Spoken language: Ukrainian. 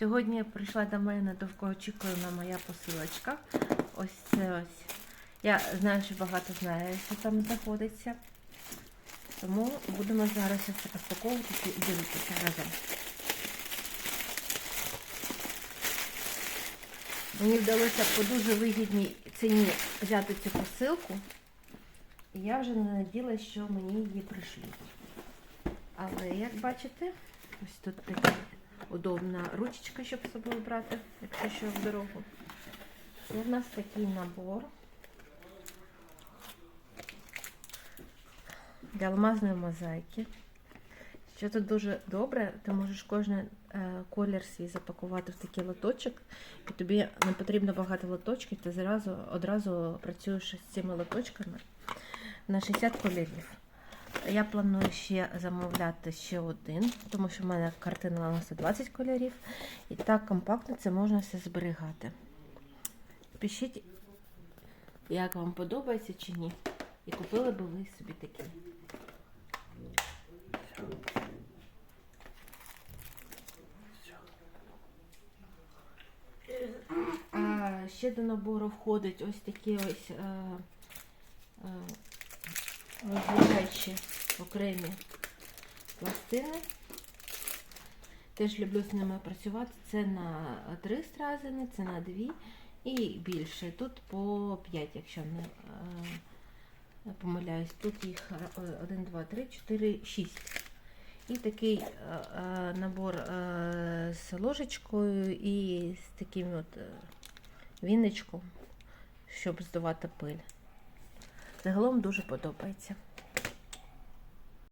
Сьогодні прийшла до мене довгоочікувана моя посилочка. Ось це ось. Я знаю, що багато знає, що там знаходиться. Тому будемо зараз це розпаковувати і дивитися разом. Мені вдалося по дуже вигідній ціні взяти цю посилку. І я вже не надіялася, що мені її пришлють. Але як бачите, ось тут така удобна ручечка, щоб з собою брати, якщо що в дорогу. Це в нас такий набор для алмазної мозаїки. Що тут дуже добре, ти можеш кожен е, колір свій запакувати в такий лоточок, і тобі не потрібно багато лоточків, ти зразу одразу працюєш з цими лоточками на 60 кольорів. Я планую ще замовляти ще один, тому що в мене картина на 120 кольорів. І так компактно це можна все зберігати. Пишіть, як вам подобається чи ні. І купили би ви собі такі. А, ще до набору входить ось такі ось е, е, розглядаючі окремі пластини. Теж люблю з ними працювати. Це на три стразини, це на дві і більше. Тут по 5, якщо не е, помиляюсь. Тут їх 1, 2, 3, 4, 6. І такий е, е, набор з ложечкою і з таким от е, щоб здувати пиль. Загалом дуже подобається.